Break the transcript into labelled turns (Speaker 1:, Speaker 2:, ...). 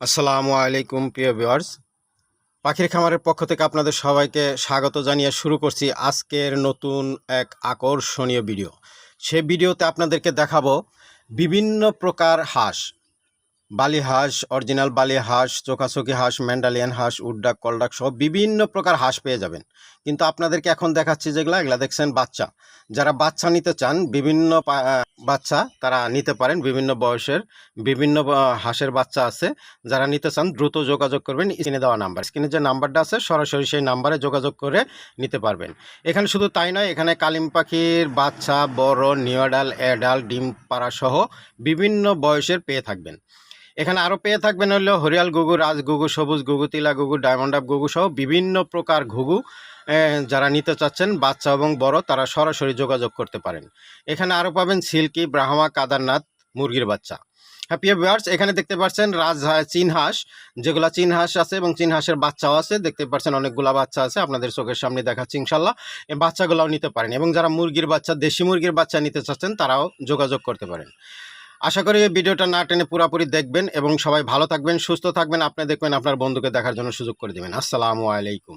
Speaker 1: আসসালামু আলাইকুম, প্রিয় ভিউয়ার্স। পাখির খামারের পক্ষ থেকে আপনাদের সবাইকে স্বাগত জানিয়ে শুরু করছি আজকের নতুন এক আকর্ষণীয় ভিডিও। সে ভিডিওতে আপনাদেরকে দেখাবো বিভিন্ন প্রকার হাঁস বালি হাঁস, অরিজিনাল বালি হাঁস, চোখাচোখি হাঁস, ম্যান্ডালিয়ান হাঁস, উড্ডাক, কলডাক সহ বিভিন্ন প্রকার হাঁস পেয়ে যাবেন। কিন্তু আপনাদেরকে এখন দেখাচ্ছি যেগুলো, এগুলা দেখছেন বাচ্চা। যারা বাচ্চা নিতে চান, বিভিন্ন বাচ্চা তারা নিতে পারেন, বিভিন্ন বয়সের বিভিন্ন হাঁসের বাচ্চা আছে। যারা নিতে চান, দ্রুত যোগাযোগ করবেন, স্ক্রিনে দেওয়া নাম্বার। স্ক্রিনে যে নাম্বারটা আছে, সরাসরি সেই নাম্বারে যোগাযোগ করে নিতে পারবেন। এখানে শুধু তাই নয়, এখানে কালিম পাখির বাচ্চা, বড় নিউডাল অ্যাডাল, ডিম পাড়া সহ বিভিন্ন বয়সের পেয়ে থাকবেন। এখানে আরও পেয়ে থাকবেন হলো হরিয়াল গুগু রাজ ঘুঘু, সবুজ গুগু তিলা গুগু ডায়মন্ড আপ গুগু সহ বিভিন্ন প্রকার ঘুঘু যারা নিতে চাচ্ছেন, বাচ্চা এবং বড়, তারা সরাসরি যোগাযোগ করতে পারেন। এখানে আরও পাবেন সিল্কি, ব্রাহ্মা, কাদারনাথ, মুরগির বাচ্চা। হ্যাঁ প্রিয় এখানে দেখতে পাচ্ছেন রাজ চীন হাঁস যেগুলা চীন হাঁস আছে এবং চীন হাঁসের বাচ্চাও আছে। দেখতে পাচ্ছেন অনেকগুলা বাচ্চা আছে, আপনাদের চোখের সামনে দেখাচ্ছি ইনশাল্লাহ এই বাচ্চাগুলোও নিতে পারেন এবং যারা মুরগির বাচ্চা, দেশি মুরগির বাচ্চা নিতে চাচ্ছেন, তারাও যোগাযোগ করতে পারেন। আশা করি এই ভিডিওটা না টেনে পুরাপুরি দেখবেন এবং সবাই ভালো থাকবেন, সুস্থ থাকবেন। আপনি দেখবেন আপনার বন্ধুকে দেখার জন্য সুযোগ করে দেবেন। আসসালামু আলাইকুম।